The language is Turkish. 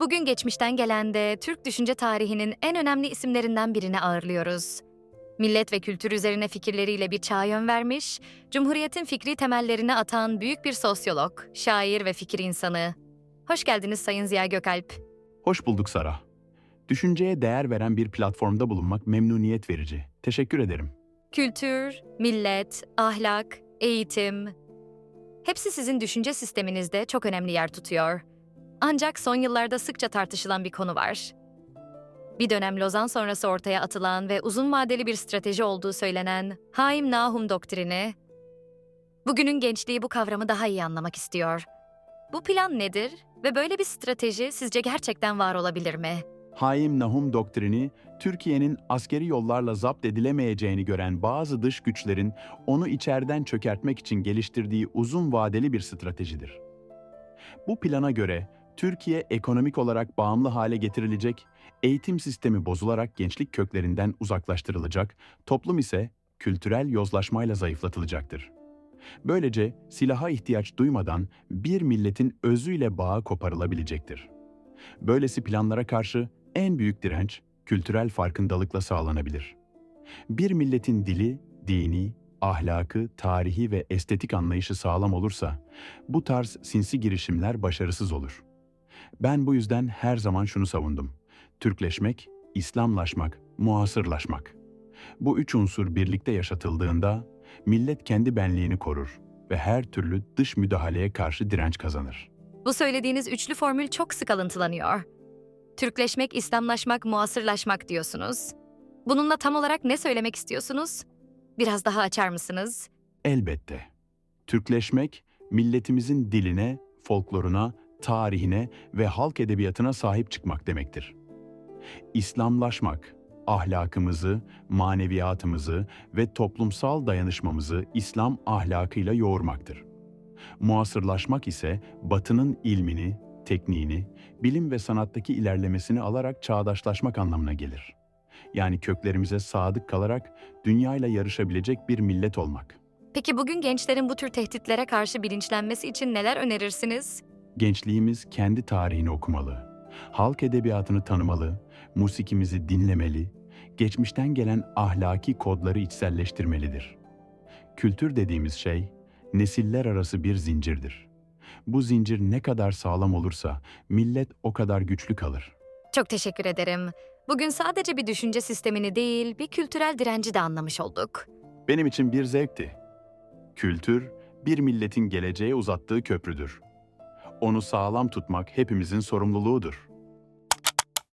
Bugün geçmişten gelen de Türk düşünce tarihinin en önemli isimlerinden birini ağırlıyoruz. Millet ve kültür üzerine fikirleriyle bir çağa yön vermiş, Cumhuriyet'in fikri temellerini atan büyük bir sosyolog, şair ve fikir insanı. Hoş geldiniz Sayın Ziya Gökalp. Hoş bulduk Sara. Düşünceye değer veren bir platformda bulunmak memnuniyet verici. Teşekkür ederim. Kültür, millet, ahlak, eğitim. Hepsi sizin düşünce sisteminizde çok önemli yer tutuyor. Ancak son yıllarda sıkça tartışılan bir konu var. Bir dönem Lozan sonrası ortaya atılan ve uzun vadeli bir strateji olduğu söylenen Haim Nahum doktrini, bugünün gençliği bu kavramı daha iyi anlamak istiyor. Bu plan nedir ve böyle bir strateji sizce gerçekten var olabilir mi? Haim Nahum doktrini, Türkiye'nin askeri yollarla zapt edilemeyeceğini gören bazı dış güçlerin onu içeriden çökertmek için geliştirdiği uzun vadeli bir stratejidir. Bu plana göre Türkiye ekonomik olarak bağımlı hale getirilecek, eğitim sistemi bozularak gençlik köklerinden uzaklaştırılacak, toplum ise kültürel yozlaşmayla zayıflatılacaktır. Böylece silaha ihtiyaç duymadan bir milletin özüyle bağı koparılabilecektir. Böylesi planlara karşı en büyük direnç kültürel farkındalıkla sağlanabilir. Bir milletin dili, dini, ahlakı, tarihi ve estetik anlayışı sağlam olursa bu tarz sinsi girişimler başarısız olur. Ben bu yüzden her zaman şunu savundum. Türkleşmek, İslamlaşmak, muasırlaşmak. Bu üç unsur birlikte yaşatıldığında millet kendi benliğini korur ve her türlü dış müdahaleye karşı direnç kazanır. Bu söylediğiniz üçlü formül çok sık alıntılanıyor. Türkleşmek, İslamlaşmak, muasırlaşmak diyorsunuz. Bununla tam olarak ne söylemek istiyorsunuz? Biraz daha açar mısınız? Elbette. Türkleşmek, milletimizin diline, folkloruna, tarihine ve halk edebiyatına sahip çıkmak demektir. İslamlaşmak, ahlakımızı, maneviyatımızı ve toplumsal dayanışmamızı İslam ahlakıyla yoğurmaktır. Muasırlaşmak ise Batı'nın ilmini, tekniğini, bilim ve sanattaki ilerlemesini alarak çağdaşlaşmak anlamına gelir. Yani köklerimize sadık kalarak dünyayla yarışabilecek bir millet olmak. Peki bugün gençlerin bu tür tehditlere karşı bilinçlenmesi için neler önerirsiniz? Gençliğimiz kendi tarihini okumalı, halk edebiyatını tanımalı, musikimizi dinlemeli, geçmişten gelen ahlaki kodları içselleştirmelidir. Kültür dediğimiz şey, nesiller arası bir zincirdir. Bu zincir ne kadar sağlam olursa millet o kadar güçlü kalır. Çok teşekkür ederim. Bugün sadece bir düşünce sistemini değil, bir kültürel direnci de anlamış olduk. Benim için bir zevkti. Kültür, bir milletin geleceğe uzattığı köprüdür. Onu sağlam tutmak hepimizin sorumluluğudur.